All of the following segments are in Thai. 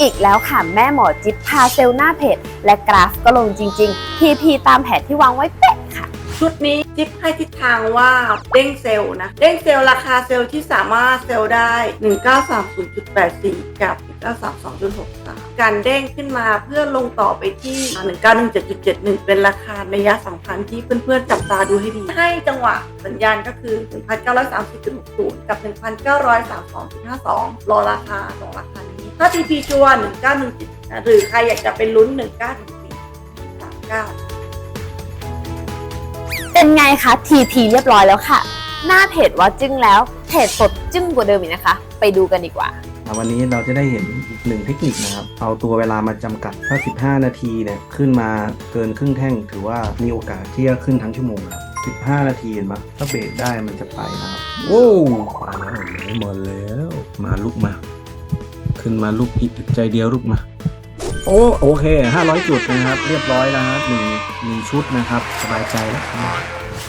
อีกแล้วค่ะแม่หมอจิ๊บพาเซลล์หน้าเพจและกราฟก็ลงจริงๆ PP ตามแผนที่วางไว้เป๊ะค่ะ ชุดนี้จิ๊บให้ทิศทางว่าเด้งเซลล์นะ เด้งเซลล์ราคาเซลล์ที่สามารถเซลล์ได้ 1930.84 กับ 1932.63 การเด้งขึ้นมาเพื่อลงต่อไปที่ 1917.71 เป็นราคาระยะสำคัญที่เพื่อนๆจับตาดูให้ดี ให้จังหวะสัญญาณก็คือ 1930.60 กับ 1932.52 รอราคา สองราคานี้ถ้า TP ชัวร์1917นะหรือใครอยากจะไปลุ้น1914 39เป็นไงคะ TP เรียบร้อยแล้วค่ะ หน้าเพจว่าจึ้งแล้วเพจสดจึ้งกว่าเดิมอีกนะคะ ไปดูกันดีกว่า วันนี้เราจะได้เห็นอีกหนึ่งเทคนิคนะครับ เอาตัวเวลามาจำกัดถ้า 15 นาทีเนี่ยขึ้นมาเกินครึ่งแท่ง ถือว่ามีโอกาสที่จะขึ้นทั้งชั่วโมงครับ15 นาทีเห็นปะถ้าเบรกได้มันจะไปนะครับโว้วมาแล้วเห็นไหมหมดแล้ว มาลุกมา ขึ้นมาลุกอีกใจเดียวลุกมาโอ้โอเค 500 จุดนะครับ เรียบร้อยแล้วครับหนึ่งหนึ่งชุดนะครับสบายใจแล้ว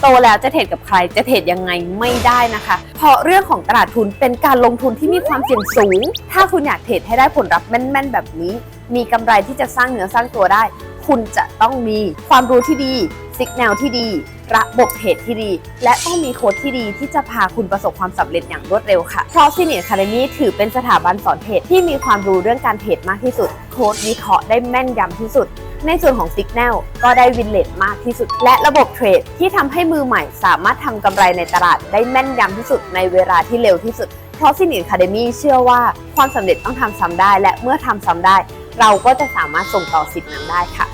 โตแล้วจะเทรดกับใครจะเทรดยังไงไม่ได้นะคะ เพราะเรื่องของตลาดทุนเป็นการลงทุนที่มีความเสี่ยงสูง ถ้าคุณอยากเทรดให้ได้ผลลัพธ์แม่นๆ แบบนี้ มีกำไรที่จะสร้างเนื้อสร้างตัวได้ คุณจะต้องมีความรู้ที่ดี สิกแนวที่ดี ระบบเทรดที่ดี และต้องมีโค้ดที่ดีที่จะพาคุณประสบความสำเร็จอย่างรวดเร็วค่ะ เพราะ Senior Academy ถือเป็นสถาบันสอนเทรดที่มีความรู้เรื่องการเทรดมากที่สุด โค้ดวิเคราะห์ได้แม่นยำที่สุด ในส่วนของ Signal ก็ได้วินเลทมากที่สุด และระบบเทรดที่ทำให้มือใหม่สามารถทำกำไรในตลาดได้แม่นยำที่สุดในเวลาที่เร็วที่สุดเพราะ Senior Academy เชื่อว่าความสำเร็จต้องทำซ้ำได้ และเมื่อทำซ้ำได้ เราก็จะสามารถส่งต่อสิทธิ์นั้นได้ค่ะ